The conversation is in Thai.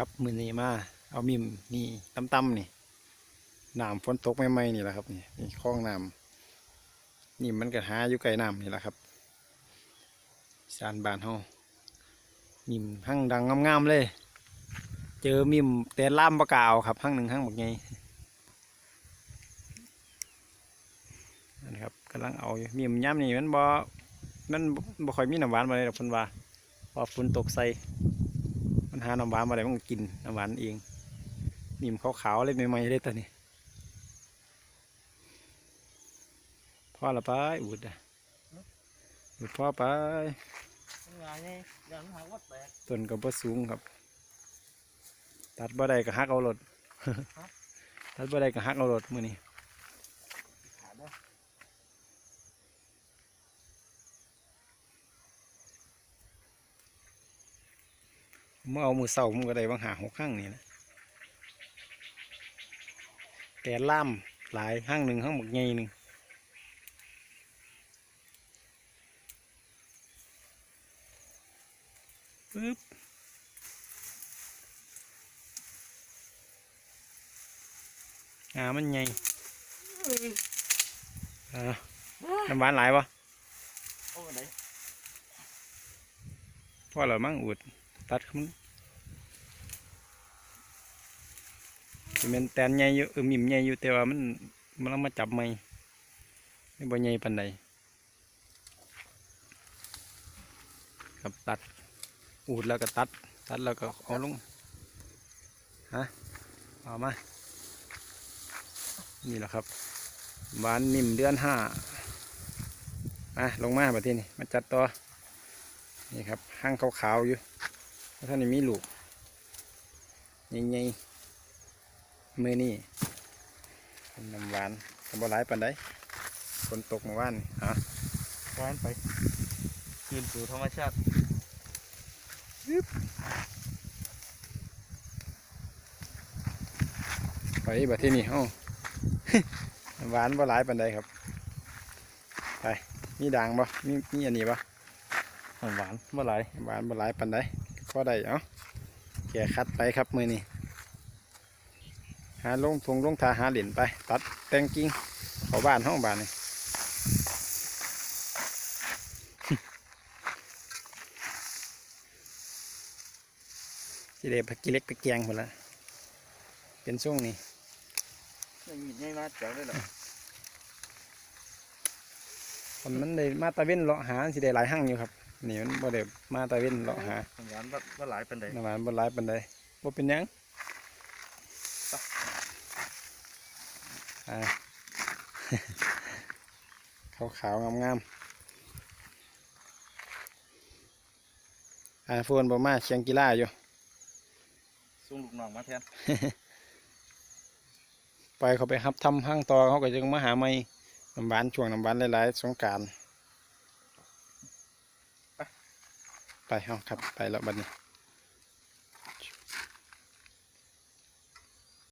ครับมือนี้มา เอามิมนี่ตั้มๆนี่น้ำฝนตกใหม่ๆนี่แหละครับนี่นี่คลองน้ำนี่มันก็หาอยู่ไกลน้ำนี่แหละครับสานบานเฮามิมหั่งดังงามๆเลย เจอมิมแต่ล่ามปะกาวครับหั่งหนึ่งหั่งบักไงนั่นครับกำลังเอาอยู่มิมย่ำนี่มันบ่มันบ่ค่อยมีน้ำหวานมาเลยหรอกเพิ่นว่าพอฝนตกใส่ มันหาน้ำหวานมาได้มันก็กินน้ำหวานเองนิ่มขาวๆเลยใหม่ๆเลยตอนนี้พ่อละไปอุดอะอุดพ่อไปงานนี่เดี๋ยวมันหาวัดแตกต้นก็บ่สูงครับ ตัดบ่ได้ก็หักเอารถตัดบ่ได้ก็หักเอารถมื้อนี้ ขาดเด้อ เมื่อเอามือเสาผมก็ได้บางหาหกข้างนี่นะแต่ล่ามหลายข้างหนึ่งข้างหมกใหญ่หนึ่งปึ๊บอ่ามันใหญ่อ่าน้ำหวานหลายวะโอ้ไหนพอเรามั่งอุด ตัดมันสิเป็นแตนใหญ่อยู่เออมิมใหญ่อยู่แต่ว่ามันมันเอามาจับไม่ไม่บ่ใหญ่ปานใดครับตัดอูดแล้วก็ตัด ตัดแล้วก็เอาลงฮะเอามา นี่แหละครับหวานนิ่มเดือนห้ามาลงมาแบบที่นี่มาจัดต่อนี่ครับห้างขาวๆอยู่ ท่านนี่มีลูกใหญ่ๆมือนี่เป็นน้ำหวานกับบหลายปันไดฝนตกเมื่อวานนี่ฮะร้านไปคืนสู่ธรรมชาติไปแบบที่นี่เอ้าน้ำหวานบ่หลายปันไดครับ ไปมีด่างบ่มีมีอันนี้บ่หวานเมื่อไหร่หวานบ่หลายปันได ก็ได้เอ้าแก่คัดไปครับมือนี่หาลงทงลงทาหาเหรียญไป ตัดแต่งกิ่งเขาบ้านห้องบ้านนี่สิเดพักกิเล็กตะเกียงหมดละเป็นช่วงนี้ไม่มีไม่มาเจ๋งเลยเหรอคนมันได้มาตะเว้นเลาะหาสิได้หลายหั่งอยู่ครับ นี่มันบ่ได้มาตะเว้นเลาะหาหวานว่าว่าหลายเป็นไดน้ำหวานบ่หลายปานใดบ่เป็นหยังอ่าขาวๆงามๆอ่าฟูนบ่มาเชียงกีฬาอยู่ส่งลูกน้องมาแทนไปเขาไปฮับทำห้างต่อเขาก็จะมาหาไม่น้ำหวานช่วงน้ำหวานหลายๆสงกราร ไปเอาครับ ไปแล้วบัดนี้